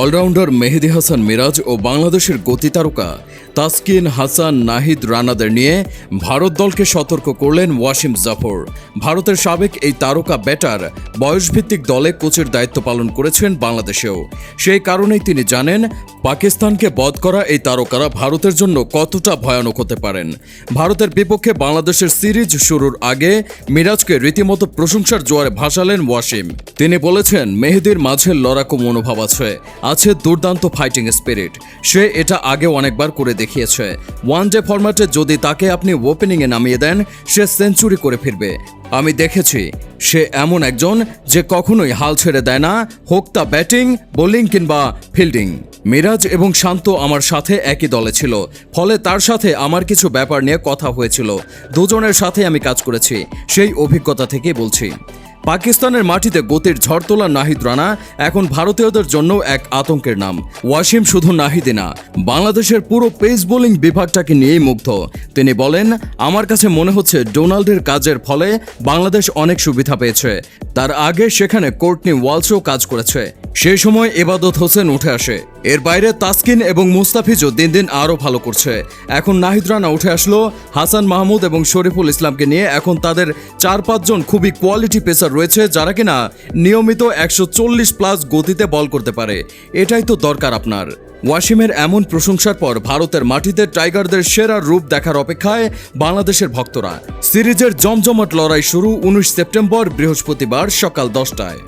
Allrounder Mehedi Hasan Miraz ও বাংলাদেশের গতি তারকা তাসকিন হাসান নাহিদ রানাদের নিয়ে ভারত দলকে সতর্ক করলেন ওয়াসিম জাফর। ভারতের সাবেক এই তারকা ব্যাটার বয়সভিত্তিক দলে কোচের দায়িত্ব পালন করেছেন বাংলাদেশেও। সেই কারণেই তিনি জানেন পাকিস্তানকে বধ করা এই তারকারা ভারতের জন্য কতটা ভয়ানক হতে পারেন? ভারতের বিপক্ষে বাংলাদেশের সিরিজ শুরুর আগে মিরাজকে রীতিমতো প্রশংসার জোয়ারে ভাসালেন ওয়াসিম। তিনি বলেছেন, মেহেদির মাঝে লড়াকু মনোভাব আছে আছে দুর্দান্ত ফাইটিং স্পিরিট সে এটা আগে অনেকবার করে দেখিয়েছে। ওয়ান ডে ফরম্যাটে যদি তাকে আপনি ওপেনিংয়ে নামিয়ে দেন, সে সেঞ্চুরি করে ফিরবে। আমি দেখেছি সে এমন একজন যে কখনোই হাল ছেড়ে দেয় না, হোক তা ব্যাটিং, বোলিং কিংবা ফিল্ডিং। মিরাজ এবং শান্ত আমার সাথে একই দলে ছিল, ফলে তার সাথে আমার কিছু ব্যাপার নিয়ে কথা হয়েছিল। দুজনের সাথে আমি কাজ করেছি, সেই অভিজ্ঞতা থেকে বলছি। পাকিস্তানের মাটিতে গতির ঝড় তোলা নাহিদ রানা এখন ভারতীয়দের জন্য এক আতঙ্কের নাম। ওয়াসিম শুধু নাহিদে না, বাংলাদেশের পুরো পেস বোলিং বিভাগটাকে নিয়েই মুগ্ধ। তিনি বলেন, আমার কাছে মনে হচ্ছে ডোনাল্ডের কাজের ফলে বাংলাদেশ অনেক সুবিধা পেয়েছে। তার আগে সেখানে কোর্টনি ওয়ালসও কাজ করেছে। সেই সময় এবাদত হোসেন উঠে আসে। এর বাইরে তাসকিন এবং মুস্তাফিজও দিন দিন আরও ভালো করছে। এখন নাহিদ রানা উঠে আসলো, হাসান মাহমুদ এবং শরীফুল ইসলামকে নিয়ে। এখন তাদের চার পাঁচজন খুবই কোয়ালিটি পেসার রয়েছে, যারা কিনা নিয়মিত একশো চল্লিশ প্লাস গতিতে বল করতে পারে। এটাই তো দরকার আপনার। ওয়াসিমের এমন প্রশংসার পর ভারতের মাটিতে টাইগারদের সেরা রূপ দেখার অপেক্ষায় বাংলাদেশের ভক্তরা। সিরিজের জমজমাট লড়াই শুরু উনিশ সেপ্টেম্বর বৃহস্পতিবার সকাল দশটায়।